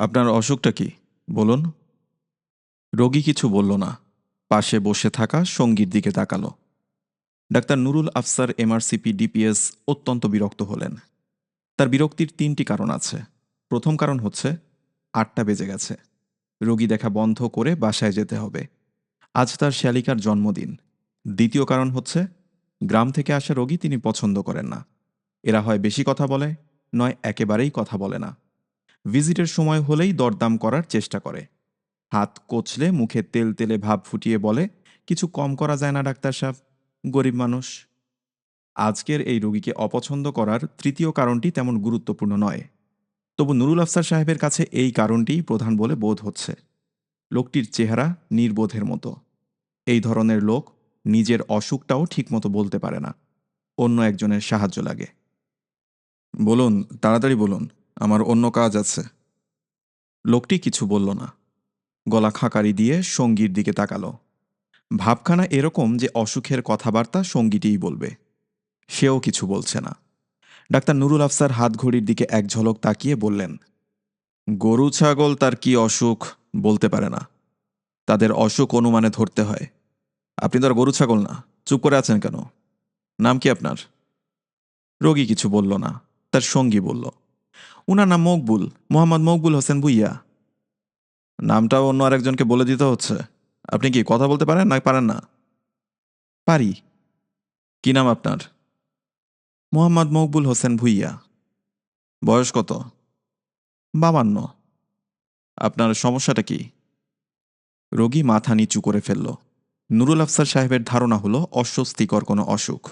আপনার অসুখটা কি? বলুন। রোগী কিছু বলল না। পাশে বসে থাকা সঙ্গীর দিকে তাকালো। Doctor Nurul Afsar MRCP DPS অত্যন্ত বিরক্ত হলেন। তার বিরক্তির তিনটি কারণ আছে। প্রথম কারণ হচ্ছে, আটটা বেজে গেছে। রোগী দেখা বন্ধ করে বাসায় যেতে হবে। আজ তার শ্যালিকার জন্মদিন। দ্বিতীয় কারণ হচ্ছে, গ্রাম থেকে আসা রোগী তিনি পছন্দ করেন না। এরা হয় বেশি কথা বলে, নয় একেবারেই কথা বলে না। ভিজিটের সময় হলেই দরদাম করার চেষ্টা করে। হাত কোচলে মুখে তেল তেলে ভাব ফুটিয়ে বলে, কিছু কম করা যায় না, ডাক্তার সাহেব। গরিব মানুষ। আজকের এই রোগীকে অপছন্দ করার তৃতীয় কারণটি তেমন গুরুত্বপূর্ণ নয়। তবু নুরুল আফসার সাহেবের কাছে এই কারণটিই প্রধান বলে বোধ হচ্ছে। লোকটির চেহারা নির্বোধের মতো। এই ধরনের লোক নিজের অসুখটাও ঠিকমতো বলতে পারে না। অন্য একজনের সাহায্য লাগে। বলুন, তাড়াতাড়ি বলুন। আমার অন্য কাজ আছে। লোকটি কিছু বলল না। গলা খাঁকারি দিয়ে সঙ্গীর দিকে তাকালো। ভাবখানা এরকম যে অসুখের কথাবার্তা সঙ্গীটিই বলবে। সেও কিছু বলছে না। ডাক্তার নুরুল আফসার হাত ঘড়ির দিকে এক ঝলক তাকিয়ে বললেন, গরু ছাগল তার কি অসুখ বলতে পারে না। তাদের অসুখ অনুমানে ধরতে হয়। আপনি তো আর গরু ছাগল না। চুপ করে আছেন কেন? নাম কি আপনার? রোগী কিছু বলল না। তার সঙ্গী বলল উনার নাম মকবুল, মোহাম্মদ মকবুল হোসেন ভুইয়া। নামটাও অন্য আরেকজনকে বলে দিতে হচ্ছে। আপনি কি কথা বলতে পারেন না পারেন না? পারি। কি নাম আপনার? মোহাম্মদ মকবুল হোসেন ভুইয়া। বয়স কত? বাবান্ন। আপনার সমস্যাটা কি? রোগী মাথা নিচু করে ফেলল। নুরুল আফসার সাহেবের ধারণা হলো অস্বস্তিকর কোনো অসুখ,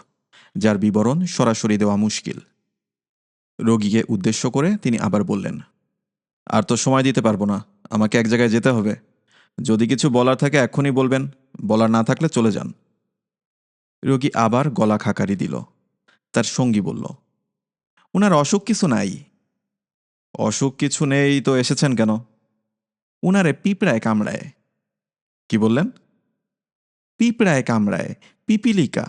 যার বিবরণ সরাসরি দেওয়া মুশকিল। রোগীকে উদ্দেশ্য করে তিনি আবার বললেন, আর তো সময় দিতে পারব না, আমাকে এক জায়গায় যেতে হবে। যদি কিছু বলার থাকে এখনই বলবেন, বলার না থাকলে চলে যান। রোগী আবার গলা খাকারি দিল। তার সঙ্গী বলল, উনার অসুখ কিছু নাই। অসুখ কিছু নেই তো এসেছেন কেন? উনারে পিঁপড়ায় কামড়ায়। কি বললেন? পিঁপড়ায় কামড়ায়, পিপিলিকা।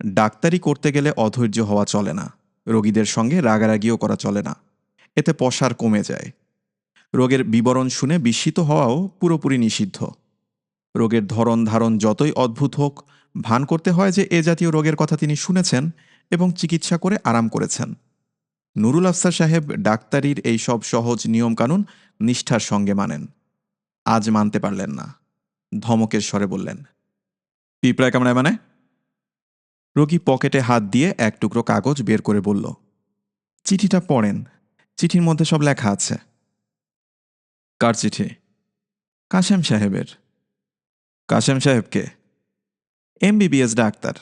ডাক্তারি করতে গেলে অধৈর্য হওয়া চলে না। রোগীদের সঙ্গে রাগারাগিও করা চলে না। এতে পশার কমে যায়। রোগের বিবরণ শুনে বিস্মিত হওয়াও পুরোপুরি নিষিদ্ধ। রোগের ধরন ধারণ যতই অদ্ভুত হোক, ভান করতে হয় যে এ জাতীয় রোগের কথা তিনি শুনেছেন এবং চিকিৎসা করে আরাম করেছেন। নুরুল আফসার সাহেব ডাক্তারির এই সব সহজ নিয়মকানুন নিষ্ঠার সঙ্গে মানেন। আজ মানতে পারলেন না। ধমকের স্বরে বললেন পিঁপড়ায় কামড়ায় মানে? রোগী পকেটে হাত দিয়ে এক টুকরো কাগজ বের করে বলল, চিঠিটা পড়েন, চিঠির মধ্যে সব লেখা আছে। কার চিঠি? কাশেম সাহেবের। কাশেম সাহেবকে এমবিবিএস ডাক্তার,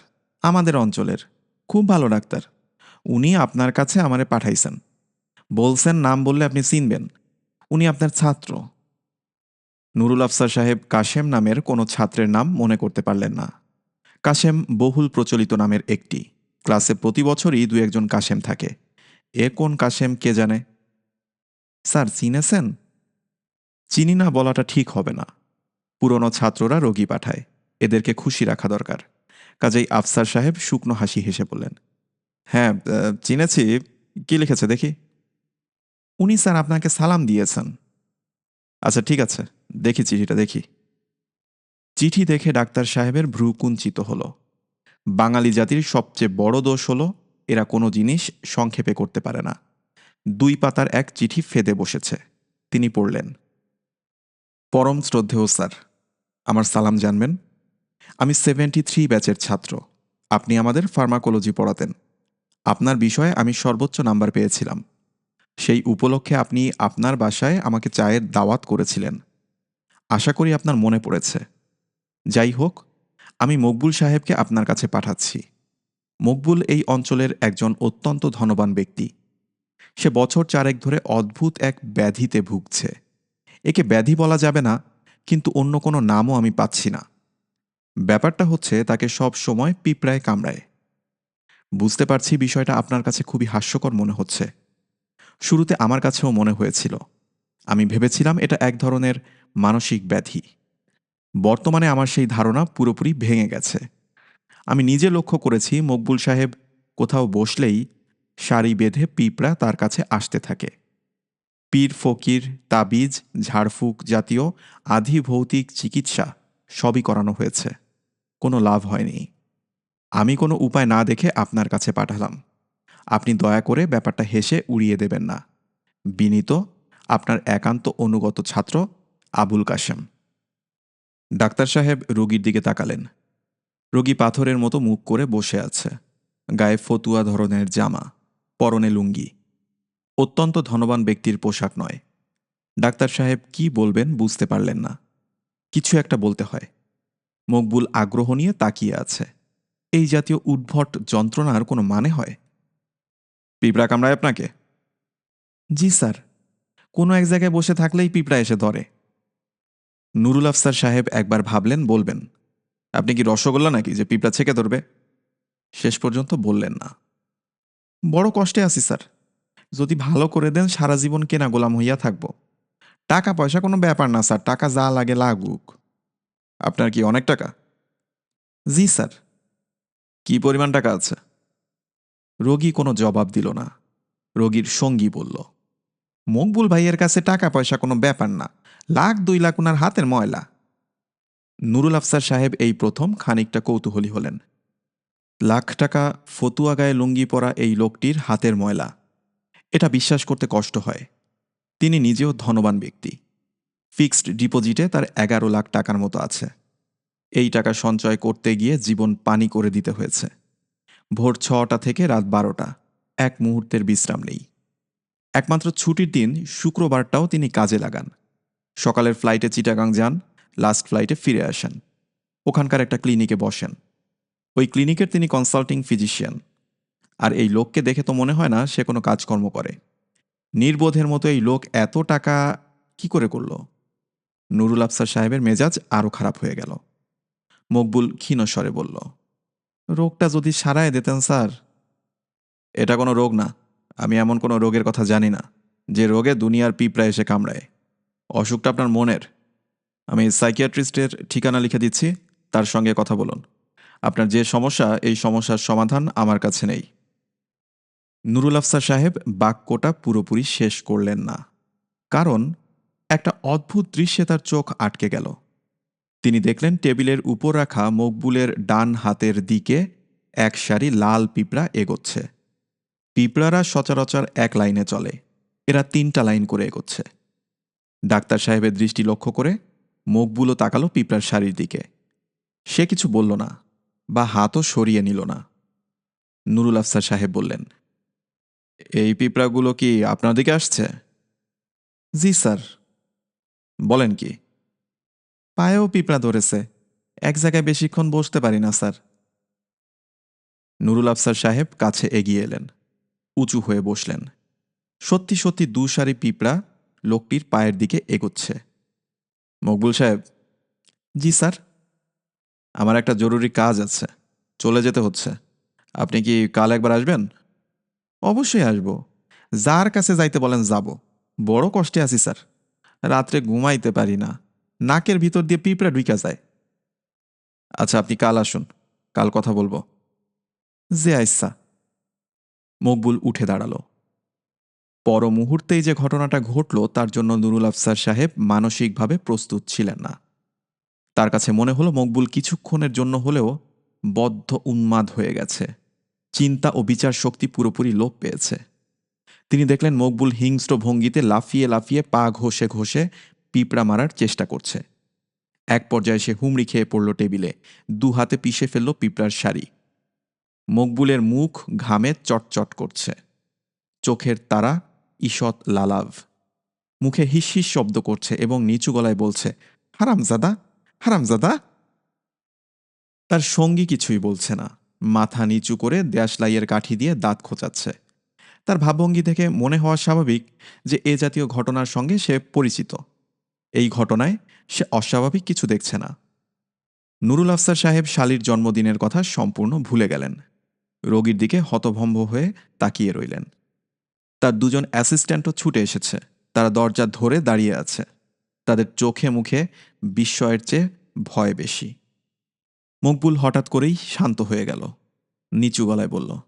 আমাদের অঞ্চলের, খুব ভালো ডাক্তার। উনি আপনার কাছে আমারে পাঠাইছেন। বলছেন নাম বললে আপনি চিনবেন। উনি আপনার ছাত্র। নুরুল আফসার সাহেব কাশেম নামের কোনো ছাত্রের নাম মনে করতে পারলেন না। কাশেম বহুল প্রচলিত নামের একটি। ক্লাসে প্রতি বছরই দু একজন কাশেম থাকে। এ কোন কাশেম কে জানে? স্যার, চিনেছেন? চিনি না বলাটা ঠিক হবে না। পুরনো ছাত্ররা রোগী পাঠায়। এদেরকে খুশি রাখা দরকার। কাজেই আফসার সাহেব শুকনো হাসি হেসে বললেন হ্যাঁ চিনেছি। কি লিখেছে দেখি? উনি স্যার আপনাকে সালাম দিয়েছেন। আচ্ছা ঠিক আছে। দেখি চিঠিটা, দেখি। চিঠি দেখে ডাক্তার সাহেবের ভ্রু কুঞ্চিত হল। বাঙালি জাতির সবচেয়ে বড় দোষ হলো, এরা কোনো জিনিস সংক্ষেপে করতে পারে না। দুই পাতার এক চিঠি ফেদে বসেছে। তিনি পড়লেন, পরম শ্রদ্ধেয় স্যার, আমার সালাম জানবেন। আমি সেভেন্টি থ্রি ব্যাচের ছাত্র। আপনি আমাদের ফার্মাকোলজি পড়াতেন। আপনার বিষয়ে আমি সর্বোচ্চ নাম্বার পেয়েছিলাম। সেই উপলক্ষে আপনি আপনার বাসায় আমাকে চায়ের দাওয়াত করেছিলেন। আশা করি আপনার মনে পড়েছে। যাই হোক, আমি মকবুল সাহেবকে আপনার কাছে পাঠাচ্ছি। মকবুল এই অঞ্চলের একজন অত্যন্ত ধনবান ব্যক্তি। সে বছর চারেক ধরে অদ্ভুত এক ব্যাধিতে ভুগছে। একে ব্যাধি বলা যাবে না, কিন্তু অন্য কোনো নামও আমি পাচ্ছি না। ব্যাপারটা হচ্ছে, তাকে সব সময় পিঁপড়ায় কামড়ায়। বুঝতে পারছি বিষয়টা আপনার কাছে খুবই হাস্যকর মনে হচ্ছে। শুরুতে আমার কাছেও মনে হয়েছিল। আমি ভেবেছিলাম এটা এক ধরনের মানসিক ব্যাধি। বর্তমানে আমার সেই ধারণা পুরোপুরি ভেঙে গেছে। আমি নিজে লক্ষ্য করেছি, মকবুল সাহেব কোথাও বসলেই সারি বেঁধে পিঁপড়া তার কাছে আসতে থাকে। পীর ফকির, তাবিজ, ঝাড়ফুঁক জাতীয় আধি ভৌতিক চিকিৎসা সবই করানো হয়েছে। কোনো লাভ হয়নি। আমি কোনো উপায় না দেখে আপনার কাছে পাঠালাম। আপনি দয়া করে ব্যাপারটা হেসে উড়িয়ে দেবেন না। বিনীত, আপনার একান্ত অনুগত ছাত্র আবুল কাশেম। ডাক্তার সাহেব রোগীর দিকে তাকালেন। রোগী পাথরের মতো মুখ করে বসে আছে। গায়ে ফতুয়া ধরনের জামা, পরনে লুঙ্গি। অত্যন্ত ধনবান ব্যক্তির পোশাক নয়। ডাক্তার সাহেব কি বলবেন বুঝতে পারলেন না। কিছু একটা বলতে হয়। মকবুল আগ্রহ নিয়ে তাকিয়ে আছে। এই জাতীয় উদ্ভট যন্ত্রণার কোনো মানে হয়? পিঁপড়া কামড়ায় আপনাকে? জি স্যার। কোনো এক জায়গায় বসে থাকলেই পিঁপড়া এসে ধরে। নুরুল আফসার সাহেব একবার ভাবলেন, বলবেন, আপনি কি রসগোল্লা নাকি যে পিঁপড়া ছেঁকে ধরবে? শেষ পর্যন্ত বললেন, না। বড় কষ্টে আছি, স্যার। যদি ভালো করে দেন, সারা জীবন কেনা গোলাম হইয়া থাকব। টাকা পয়সা কোনো ব্যাপার না, স্যার। টাকা যা লাগে লাগুক। আপনার কি অনেক টাকা? জি, স্যার। কি পরিমাণ টাকা আছে? রোগী কোনো জবাব দিল না। রোগীর সঙ্গী বলল, মকবুল ভাইয়ের কাছে টাকা পয়সা কোনো ব্যাপার না। লাখ দুই লাখ ওনার হাতের ময়লা। নুরুল আফসার সাহেব এই প্রথম খানিকটা কৌতূহলী হলেন। লাখ টাকা ফতুয়া গায়ে লুঙ্গি পরা এই লোকটির হাতের ময়লা। এটা বিশ্বাস করতে কষ্ট হয়। তিনি নিজেও ধনবান ব্যক্তি। ফিক্সড ডিপোজিটে তার এগারো লাখ টাকার মতো আছে। এই টাকা সঞ্চয় করতে গিয়ে জীবন পানি করে দিতে হয়েছে। ভোর ছটা থেকে রাত বারোটা। এক মুহূর্তের বিশ্রাম নেই। একমাত্র ছুটির দিন, শুক্রবারটাও তিনি কাজে লাগান। সকালের ফ্লাইটে চিটাগাং যান লাস্ট ফ্লাইটে ফিরে আসেন। ওখানকার একটা ক্লিনিকে বসেন। ওই ক্লিনিকের তিনি কনসাল্টিং ফিজিশিয়ান আর এই লোককে দেখে তো মনে হয় না সে কোনো কাজকর্ম করে। নির্বোধের মতো এই লোক এত টাকা কি করে করল? নুরুল আফসার সাহেবের মেজাজ আরও খারাপ হয়ে গেল। মকবুল ক্ষীণস্বরে বলল, রোগটা যদি সারায় দিতেন স্যার? এটা কোনো রোগ না। আমি এমন কোনো রোগের কথা জানি না। যে রোগে দুনিয়ার পিঁপড়া এসে কামড়ায়। অসুখটা আপনার মনের। আমি সাইকিয়াট্রিস্টের ঠিকানা লিখে দিচ্ছি, তার সঙ্গে কথা বলুন। আপনার যে সমস্যা, এই সমস্যার সমাধান আমার কাছে নেই। নুরুল আফসার সাহেব বাক্যটা পুরোপুরি শেষ করলেন না, কারণ একটা অদ্ভুত দৃশ্যে তার চোখ আটকে গেল। তিনি দেখলেন টেবিলের উপর রাখা মকবুলের ডান হাতের দিকে এক সারি লাল পিঁপড়া এগোচ্ছে। পিঁপড়ারা সচরাচর এক লাইনে চলে, এরা তিনটা লাইন করে এগোচ্ছে। ডাক্তার সাহেবের দৃষ্টি লক্ষ্য করে মুখগুলো তাকালো পিঁপড়ার শাড়ির দিকে। সে কিছু বলল না, বা হাতও সরিয়ে নিল না। নুরুল আফসার সাহেব বললেন, এই পিঁপড়াগুলো কি আপনার দিকে আসছে? জি, স্যার। বলেন কি? পায়েও পিঁপড়া ধরেছে। এক জায়গায় বেশিক্ষণ বসতে পারি না, স্যার। নুরুল আফসার সাহেব কাছে এগিয়ে এলেন, উঁচু হয়ে বসলেন। সত্যি সত্যি দু সারি পিঁপড়া লোকটির পায়ের দিকে এগোচ্ছে। মকবুল সাহেব, জি স্যার, আমার একটা জরুরি কাজ আছে, চলে যেতে হচ্ছে। আপনি কি কাল একবার আসবেন? অবশ্যই আসব। যার কাছে যাইতে বলেন যাব। বড় কষ্টে আছি স্যার। রাত্রে ঘুমাইতে পারি না। নাকের ভিতর দিয়ে পিঁপড়া ঢুইকা যায়। আচ্ছা আপনি কাল আসুন। কাল কথা বলব। যে আইসা। মকবুল উঠে দাঁড়াল। পর মুহূর্তেই যে ঘটনাটা ঘটল, তার জন্য নুরুল আফসার সাহেব মানসিকভাবে প্রস্তুত ছিলেন না। তার কাছে মনে হলো মকবুল কিছুক্ষণের জন্য হলেও বদ্ধ উন্মাদ হয়ে গেছে। চিন্তা ও বিচার শক্তি পুরোপুরি লোপ পেয়েছে। তিনি দেখলেন মকবুল হিংস্র ভঙ্গিতে লাফিয়ে লাফিয়ে পা ঘষে ঘষে পিঁপড়া মারার চেষ্টা করছে। এক পর্যায়ে সে হুমড়ি খেয়ে পড়ল টেবিলে, দু হাতে পিষে ফেলল পিঁপড়ার শাড়ি। মকবুলের মুখ ঘামে চটচট করছে। চোখের তারা ঈষৎ লালাভ। মুখে হিসহিস শব্দ করছে এবং নিচু গলায় বলছে, হারামজাদা হারামজাদা! তার সঙ্গী কিছুই বলছে না। মাথা নিচু করে দেয়াশলাইয়ের কাঠি দিয়ে দাঁত খোঁচাচ্ছে। তার ভাবভঙ্গি থেকে মনে হওয়া স্বাভাবিক যে এ জাতীয় ঘটনার সঙ্গে সে পরিচিত। এই ঘটনায় সে অস্বাভাবিক কিছু দেখছে না। নুরুল আফসার সাহেব শালির জন্মদিনের কথা সম্পূর্ণ ভুলে গেলেন। রোগীর দিকে হতভম্ব হয়ে তাকিয়ে রইলেন। তার দুজন অ্যাসিস্ট্যান্টও ছুটে এসেছে। তারা দরজা ধরে দাঁড়িয়ে আছে। তাদের চোখে মুখে বিস্ময়ের চেয়ে ভয় বেশি। মকবুল হঠাৎ করেই শান্ত হয়ে গেল। নিচু গলায় বলল,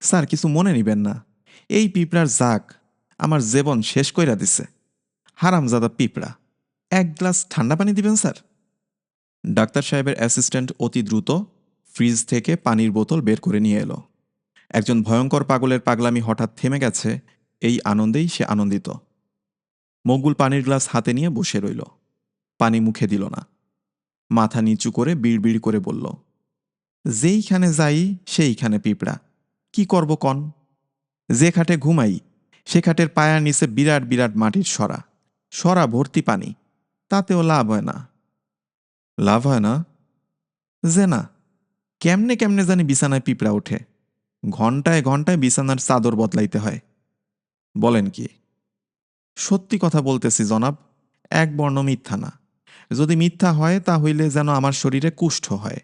স্যার, কিছু মনে নিবেন না। এই পিঁপড়ার জাক আমার জীবন শেষ কইরা দিছে। হারামজাদা পিঁপড়া, এক গ্লাস ঠান্ডা পানি দিবেন, স্যার? ডাক্তার সাহেবের অ্যাসিস্ট্যান্ট অতি দ্রুত ফ্রিজ থেকে পানির বোতল বের করে নিয়ে এলো। একজন ভয়ঙ্কর পাগলের পাগলামি হঠাৎ থেমে গেছে, এই আনন্দেই সে আনন্দিত। মকবুল পানির গ্লাস হাতে নিয়ে বসে রইল। পানি মুখে দিল না। মাথা নিচু করে বিড়বিড় করে বলল, যেইখানে যাই, সেইখানে পিঁপড়া। কি করব কন? যে খাটে ঘুমাই, সে খাটের পায়ার নিচে বিরাট বিরাট মাটির সরা। সরা ভর্তি পানি। তাতেও লাভ হয় না। লাভ হয় না? যে না। কেমনে কেমনে জানি বিছানায় পিঁপড়া ওঠে। ঘন্টায় ঘন্টায় বিছানার চাদর বদলাইতে হয়। বলেন কি? সত্যি কথা বলতেছি, জনাব, এক বর্ণ মিথ্যা না। যদি মিথ্যা হয় তা হইলে যেন আমার শরীরে কুষ্ঠ হয়।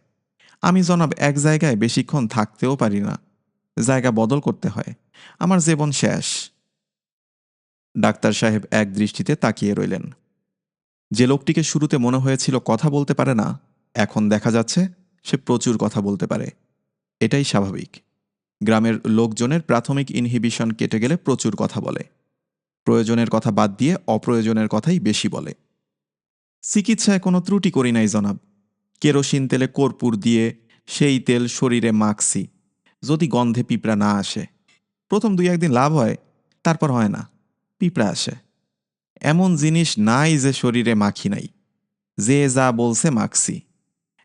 আমি, জনাব, এক জায়গায় বেশিক্ষণ থাকতেও পারি না। জায়গা বদল করতে হয়। আমার জীবন শেষ। ডাক্তার সাহেব এক দৃষ্টিতে তাকিয়ে রইলেন। যে লোকটিকে শুরুতে মনে হয়েছিল কথা বলতে পারে না, এখন দেখা যাচ্ছে সে প্রচুর কথা বলতে পারে। এটাই স্বাভাবিক। গ্রামের লোকজনের প্রাথমিক ইনহিবিশন কেটে গেলে প্রচুর কথা বলে। প্রয়োজনের কথা বাদ দিয়ে অপ্রয়োজনের কথাই বেশি বলে। চিকিৎসায় কোনো ত্রুটি করি নাই, জনাব। কেরোসিন তেলে কর্পূর দিয়ে সেই তেল শরীরে মাখছি, যদি গন্ধে পিঁপড়া না আসে। প্রথম দুই একদিন লাভ হয়, তারপর হয় না, পিঁপড়া আসে। এমন জিনিস নাই যে শরীরে মাখি নাই। যে যা বলছে মাখছি।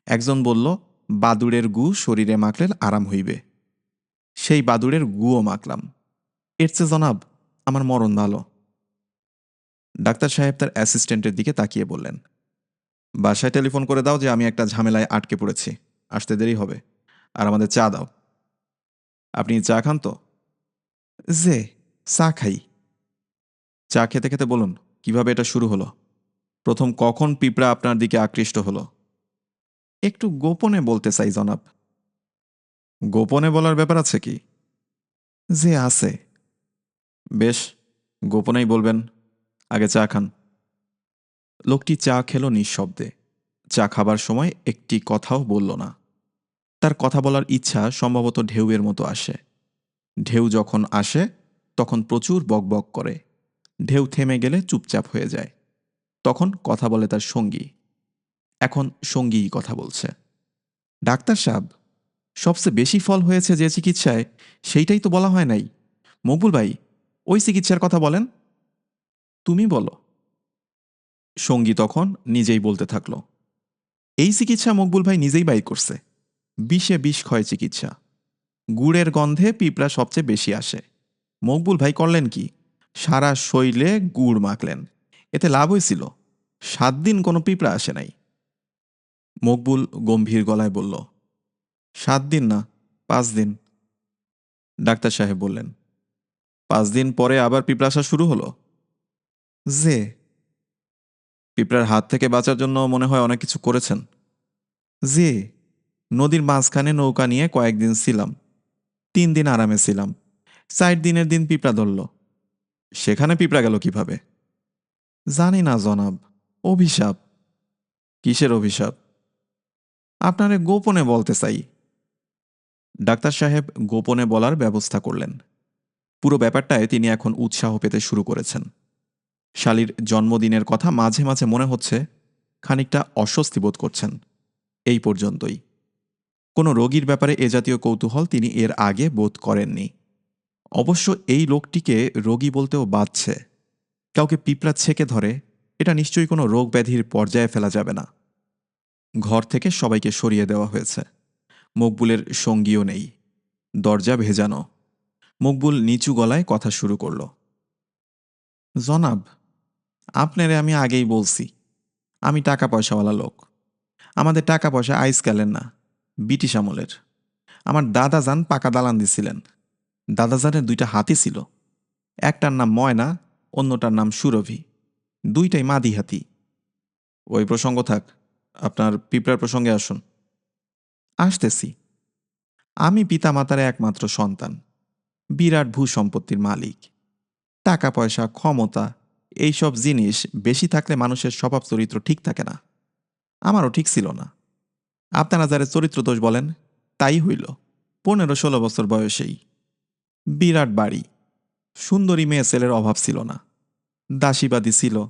একজন বলল, বাদুড়ের গু শরীরে মাখলে আরাম হইবে। সেই বাদুড়ের গুও মাখলাম। এর চেয়ে জনাব, আমার মরণ ভালো। ডাক্তার সাহেব তার অ্যাসিস্ট্যান্টের দিকে তাকিয়ে বললেন, বাসায় টেলিফোন করে দাও যে আমি একটা ঝামেলায় আটকে পড়েছি। আসতে দেরি হবে। আর আমাদের চা দাও। আপনি চা খান তো? যে চা খাই। চা খেতে খেতে বলুন, কীভাবে এটা শুরু হলো? প্রথম কখন পিঁপড়া আপনার দিকে আকৃষ্ট হলো? একটু গোপনে বলতে চাই জনাব। গোপনে বলার ব্যাপার আছে কি? যে আছে। বেশ গোপনেই বলবেন। আগে চা খান। লোকটি চা খেল নিঃশব্দে। চা খাবার সময় একটি কথাও বলল না। তার কথা বলার ইচ্ছা সম্ভবত ঢেউয়ের মতো আসে। ঢেউ যখন আসে তখন প্রচুর বকবক করে। ঢেউ থেমে গেলে চুপচাপ হয়ে যায়। তখন কথা বলে তার সঙ্গী। এখন সঙ্গীই কথা বলছে। ডাক্তার সাহেব সবচেয়ে বেশি ফল হয়েছে যে চিকিৎসায়, সেইটাই তো বলা হয় নাই। মকবুল ভাই, ওই চিকিৎসার কথা বলেন। তুমি বলো। সঙ্গী তখন নিজেই বলতে থাকল। এই চিকিৎসা মকবুল ভাই নিজেই বাই করছে। বিষে বিষ ক্ষয় চিকিৎসা। গুড়ের গন্ধে পিঁপড়া সবচেয়ে বেশি আসে। মকবুল ভাই করলেন কি? সারা শৈলে গুড় মাখলেন। এতে লাভ হয়েছিল সাত দিন কোনো পিঁপড়া আসে নাই। মকবুল গম্ভীর গলায় বলল সাত দিন না, পাঁচ দিন। ডাক্তার সাহেব বললেন, পাঁচ দিন পরে আবার পিঁপড়া আসা শুরু হলো? যে। পিঁপড়ার হাত থেকে বাঁচার জন্য মনে হয় অনেক কিছু করেছেন। যে। নদীর মাঝখানে নৌকা নিয়ে কয়েকদিন ছিলাম। তিন দিন আরামে ছিলাম। চার দিনের দিন পিঁপড়া ধরল। সেখানে পিঁপড়া গেল কীভাবে? জানি না, জনাব। অভিশাপ। কিসের অভিশাপ? আপনারে গোপনে বলতে চাই। ডাক্তার সাহেব গোপনে বলার ব্যবস্থা করলেন। পুরো ব্যাপারটায় তিনি এখন উৎসাহ পেতে শুরু করেছেন। শালির জন্মদিনের কথা মাঝে মাঝে মনে হচ্ছে খানিকটা অস্বস্তি বোধ করছেন। এই পর্যন্তই। কোনো রোগীর ব্যাপারে এ জাতীয় কৌতূহল তিনি এর আগে বোধ করেননি। অবশ্য এই লোকটিকে রোগী বলতেও বাধছে। কাউকে পিঁপড়া ছেঁকে ধরে, এটা নিশ্চয়ই কোনো রোগ ব্যাধির পর্যায়ে ফেলা যাবে না। ঘর থেকে সবাইকে সরিয়ে দেওয়া হয়েছে। মকবুলের সঙ্গীও নেই। দরজা ভেজানো। মকবুল নিচু গলায় কথা শুরু করল। জনাব, আপনারে আমি আগেই বলছি, আমি টাকা পয়সাওয়ালা লোক। আমাদের টাকা পয়সা আইসকালের না, ব্রিটিশ আমলের। আমার দাদা যান পাকা দালান দিছিলেন। দাদাজানের দুইটা হাতি ছিল। একটার নাম ময়না, অন্যটার নাম সুরভি। দুইটাই মাদি হাতি। ওই প্রসঙ্গ থাক, আপনার পিঁপড়ার প্রসঙ্গে আসুন। আসতেছি। আমি পিতামাতার একমাত্র সন্তান, বিরাট ভূ সম্পত্তির মালিক। টাকা পয়সা ক্ষমতা, এইসব জিনিস বেশি থাকলে মানুষের স্বভাব চরিত্র ঠিক থাকে না। আমারও ঠিক ছিল না। আপনারা যারা চরিত্র দোষ বলেন, তাই হইল পনেরো ষোলো বছর বয়সেই। বিরাট বাড়ি, সুন্দরী মেয়ে ছেলের অভাব ছিল না। দাসীবাদী ছিল,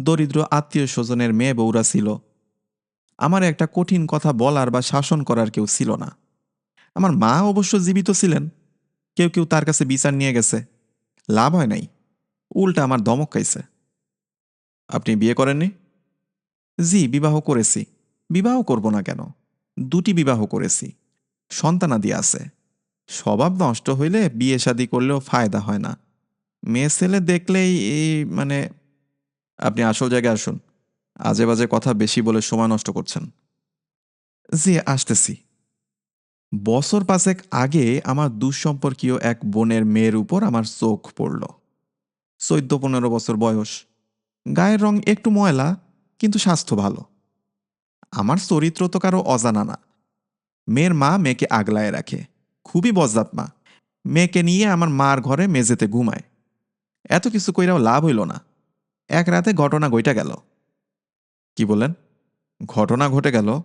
দরিদ্র আত্মীয় স্বজনের মেয়ে বউরা ছিল আমার একটা কঠিন কথা বলার বা শাসন করার কেউ ছিল না। আমার মা অবশ্য জীবিত ছিলেন। কেউ কেউ তার কাছে বিচার নিয়ে গেছে। লাভ হয় নাই। উল্টা আমার দমক খাইছে। আপনি বিয়ে করেননি? জি, বিবাহ করেছি। বিবাহ করব না কেন? দুটি বিবাহ করেছি। সন্তানাদি আছে। স্বভাব নষ্ট হইলে বিয়ে শাদি করলেও ফায়দা হয় না। মেয়ে ছেলে দেখলেই এই মানে আপনি আসল জায়গায় আসুন। আজে বাজে কথা বেশি বলে সময় নষ্ট করছেন। জি আসতেছি। বছর পাঁচেক আগে আমার দুঃসম্পর্কীয় এক বোনের মেয়ের উপর আমার চোখ পড়ল। চোদ্দ পনেরো বছর বয়স। গায়ের রং একটু ময়লা, কিন্তু স্বাস্থ্য ভালো। আমার চরিত্র তো কারও অজানা না। মেয়ের মা মেয়েকে আগলায় রাখে। খুবই বজ্জাত মা। মেয়েকে নিয়ে আমার মার ঘরে মেঝেতে ঘুমায়। এত কিছু কইরাও লাভ হইল না। এক রাতে ঘটনা গইটা গেল। কি বললেন? ঘটনা ঘটে গেল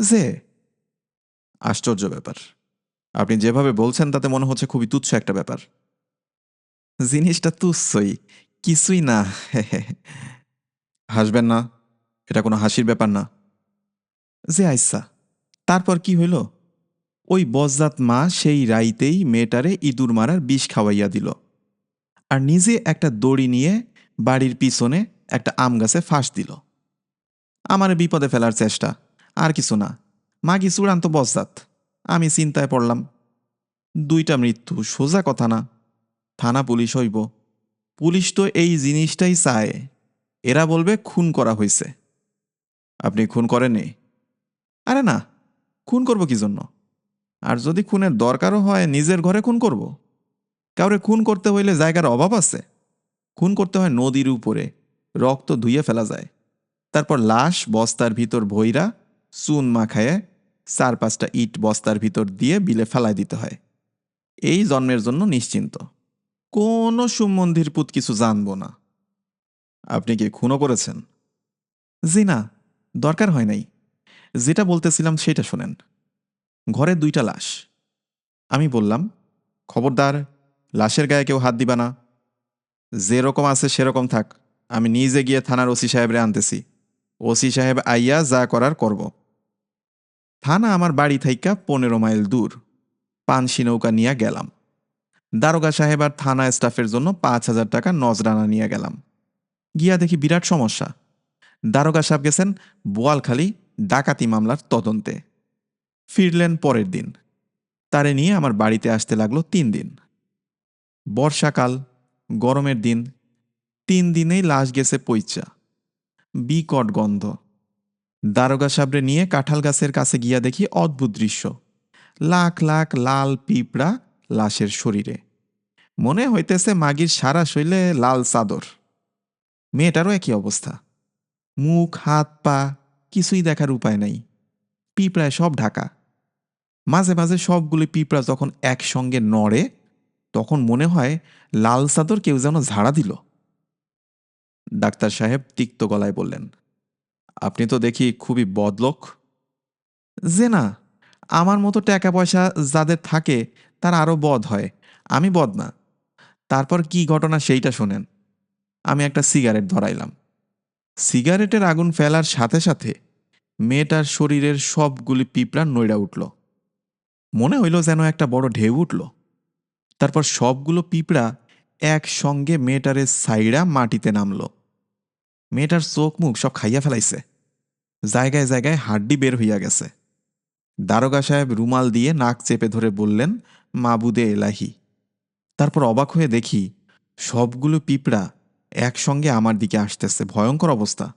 যে আশ্চর্য ব্যাপার। আপনি যেভাবে বলছেন তাতে মনে হচ্ছে খুবই তুচ্ছ একটা ব্যাপার। জিনিসটা তুচ্ছই, কিছুই না। হাসবেন না, এটা কোনো হাসির ব্যাপার না। যে আইসা, তারপর কি হইল? ওই বজ্জাত মা সেই রাইতেই মেয়েটারে ইঁদুর মারার বিষ খাওয়াইয়া দিল। আর নিজে একটা দড়ি নিয়ে বাড়ির পিছনে একটা আম গাছে ফাঁস দিল। আমার বিপদে ফেলার চেষ্টা। আর কিছু না। মাগি চূড়ান্ত বজ্জাত আমি চিন্তায় পড়লাম, দুইটা মৃত্যু, সোজা কথা না। থানা পুলিশ হইব। পুলিশ তো এই জিনিসটাই চায়। এরা বলবে খুন করা হয়েছে আপনি খুন করেননি? আরে না, খুন করব কি জন্য? আর যদি খুনের দরকারও হয়, নিজের ঘরে খুন করব। কাউরে খুন করতে হইলে জায়গার অভাব আছে। খুন করতে হয় নদীর উপরে। রক্ত ধুইয়ে ফেলা যায়। তারপর লাশ বস্তার ভিতর ভৈরা চুন মাখায়ে চার পাঁচটা ইট বস্তার ভিতর দিয়ে বিলে ফেলায় দিতে হয়। এই জন্মের জন্য নিশ্চিন্ত। কোনো সুমন্দির পুত কিছু জানব না। আপনি কি খুনও করেছেন? জি না, দরকার হয় নাই। যেটা বলতেছিলাম সেটা শোনেন। ঘরে দুইটা লাশ। আমি বললাম, খবরদার, লাশের গায়ে কেউ হাত দিবা না। যেরকম আছে সেরকম থাক। আমি নিজে গিয়ে থানার ওসি সাহেবরে আনতেছি। ওসি সাহেব আইয়া যা করার করব। থানা আমার বাড়ি থাইকা পনেরো মাইল দূর। পানসি নৌকা নিয়ে গেলাম। দারোগা সাহেব আর থানা স্টাফের জন্য পাঁচ হাজার টাকা নজরানা নিয়ে গেলাম। গিয়া দেখি বিরাট সমস্যা। দারোগা সাহেব গেছেন বোয়ালখালী ডাকাতি মামলার তদন্তে। ফিরলেন পরের দিন। তারে নিয়ে আমার বাড়িতে আসতে লাগল তিন দিন। বর্ষাকাল, গরমের দিন, তিন দিনেই লাশ গেছে পইচা বিকট গন্ধ। দারোগা সাবরে নিয়ে কাঁঠাল গাছের কাছে গিয়া দেখি অদ্ভুত দৃশ্য। লাখ লাখ লাল পিঁপড়া লাশের শরীরে। মনে হইতেছে মাগির সারা শৈলে লাল চাদর। মেয়েটারও একই অবস্থা। মুখ, হাত, পা, কিছুই দেখার উপায় নাই। পিঁপড়ায় সব ঢাকা। মাঝে মাঝে সবগুলি পিঁপড়া যখন একসঙ্গে নড়ে, তখন মনে হয় লাল চাদর কেউ যেন ঝাড়া দিল। ডাক্তার সাহেব তিক্ত গলায় বললেন, আপনি তো দেখি খুবই বদলোক? যে না, আমার মতো টাকা পয়সা যাদের থাকে তার আরও বদ হয়, আমি বদ না। তারপর কি ঘটনা সেইটা শোনেন। আমি একটা সিগারেট ধরাইলাম। সিগারেটের আগুন ফেলার সাথে সাথে মেয়েটার শরীরের সবগুলি পিঁপড়া নইড়া উঠল। মনে হইল যেন একটা বড় ঢেউ উঠল। তারপর সবগুলো পিঁপড়া একসঙ্গে মেয়েটারের সাইড়া মাটিতে নামলো। মেয়েটার চোখ মুখ সব খাইয়া ফেলাইছে। জায়গায় জায়গায় হাড্ডি বের হইয়া গেছে। দারোগা সাহেব রুমাল দিয়ে নাক চেপে ধরে বললেন, মাবুদে এলাহি। তারপর অবাক হয়ে দেখি, সবগুলো পিঁপড়া একসঙ্গে আমার দিকে আসতেছে। ভয়ঙ্কর অবস্থা।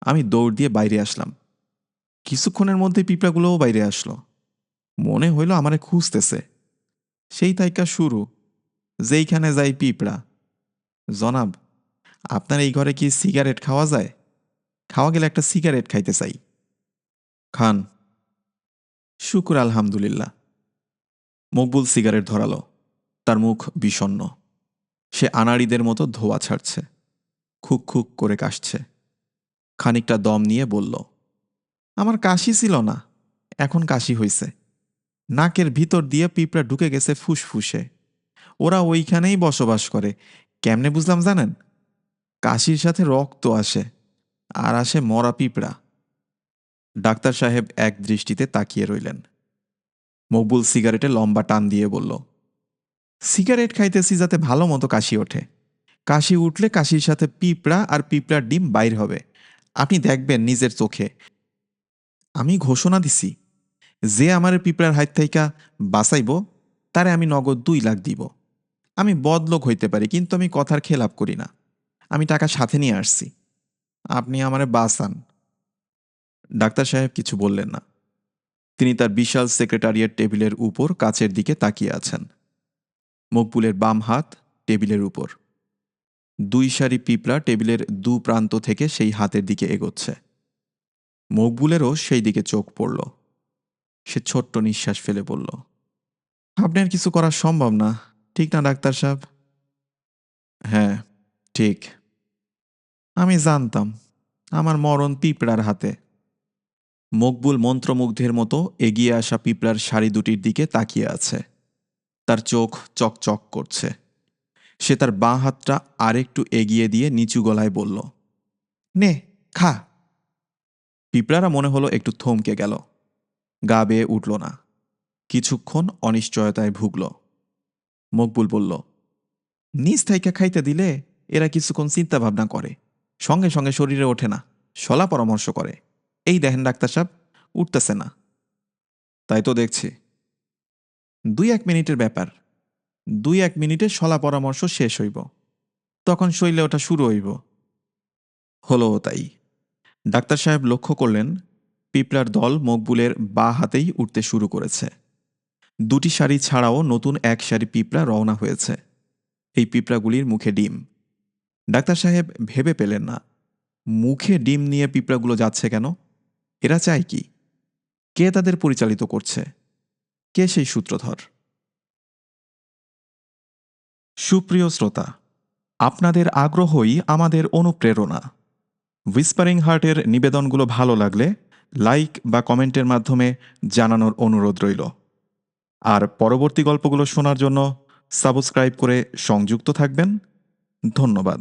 আমি দৌড় দিয়ে বাইরে আসলাম। কিছুক্ষণের মধ্যে পিঁপড়াগুলোও বাইরে আসলো। মনে হইল আমারে খুঁজতেছে। সেই তাইকা শুরু। যেইখানে যাই পিঁপড়া। জনাব আপনার এই ঘরে কি সিগারেট খাওয়া যায়? খাওয়া গেলে একটা সিগারেট খাইতে চাই। খান। শুকুর আলহামদুলিল্লাহ। মকবুল সিগারেট ধরালো। তার মুখ বিষণ্ণ। সে আনাড়িদের মতো ধোয়া ছাড়ছে। খুক খুক করে কাশছে। খানিকটা দম নিয়ে বলল, আমার কাশি ছিল না। এখন কাশি হইছে। নাকের ভিতর দিয়ে পিঁপড়া ঢুকে গেছে ফুসফুসে। ওরা ওইখানেই বসবাস করে। কেমনে বুঝলাম জানেন? কাশির সাথে রক্ত আসে আর আসে মরা পিঁপড়া। ডাক্তার সাহেব এক দৃষ্টিতে তাকিয়ে রইলেন। মকবুল সিগারেটে লম্বা টান দিয়ে বলল, সিগারেট খাইতেছি যাতে ভালো মতো কাশি ওঠে। কাশি উঠলে কাশির সাথে পিঁপড়া আর পিঁপড়ার ডিম বাইর হবে। আপনি দেখবেন নিজের চোখে। আমি ঘোষণা দিছি, যে আমার পিঁপড়ার হাত থাইকা বাঁচাইব, তারে আমি নগদ দুই লাখ দিব। আমি বদলোক হইতে পারি, কিন্তু আমি কথার খেলাপ করি না। আমি টাকা সাথে নিয়ে আসছি। আপনি আমারে বাঁচান। ডাক্তার সাহেব কিছু বললেন না। তিনি তার বিশাল সেক্রেটারিয়েট টেবিলের উপর কাচের দিকে তাকিয়ে আছেন। মকবুলের বাম হাত টেবিলের উপর। দুই সারি পিঁপড়া টেবিলের দু প্রান্ত থেকে সেই হাতের দিকে এগোচ্ছে। মকবুলেরও সেই দিকে চোখ পড়ল। সে ছোট্ট নিঃশ্বাস ফেলে বলল আপনার কিছু করা সম্ভব না, ঠিক না, ডাক্তার সাহেব? হ্যাঁ ঠিক। আমি জানতাম, আমার মরণ পিঁপড়ার হাতে। মকবুল মন্ত্রমুগ্ধের মতো এগিয়ে আসা পিঁপড়ার শাড়ি দুটির দিকে তাকিয়ে আছে। তার চোখ চকচক করছে। সে তার বাঁ হাতটা আরেকটু এগিয়ে দিয়ে নিচু গলায় বলল, নে, খা। পিঁপড়ারা মনে হলো একটু থমকে গেল। গা বেয়ে উঠল না। কিছুক্ষণ অনিশ্চয়তায় ভুগল। মকবুল বলল, নিজ থাইকা খাইতে দিলে এরা কিছুক্ষণ চিন্তা ভাবনা করে। সঙ্গে সঙ্গে শরীরে ওঠে না। সলা পরামর্শ করে। এই দেখেন, ডাক্তার সাহেব, উঠতেছে না। তাই তো দেখছি। দুই এক মিনিটের ব্যাপার। দুই এক মিনিটে সলা পরামর্শ শেষ হইব। তখন শৈলে ওটা শুরু হইব। হলো তাই। ডাক্তার সাহেব লক্ষ্য করলেন, পিঁপড়ার দল মকবুলের বা হাতেই উঠতে শুরু করেছে। দুটি শাড়ি ছাড়াও নতুন এক শাড়ি পিঁপড়া রওনা হয়েছে। এই পিঁপড়াগুলির মুখে ডিম। ডাক্তার সাহেব ভেবে পেলেন না, মুখে ডিম নিয়ে পিঁপড়াগুলো যাচ্ছে কেন? এরা চায় কি? কে তাদের পরিচালিত করছে? কে সেই সূত্রধর? সুপ্রিয় শ্রোতা, আপনাদের আগ্রহই আমাদের অনুপ্রেরণা। হুইসপারিং হার্টের নিবেদনগুলো ভালো লাগলে লাইক বা কমেন্টের মাধ্যমে জানানোর অনুরোধ রইল। আর পরবর্তী গল্পগুলো শোনার জন্য সাবস্ক্রাইব করে সংযুক্ত থাকবেন। ধন্যবাদ।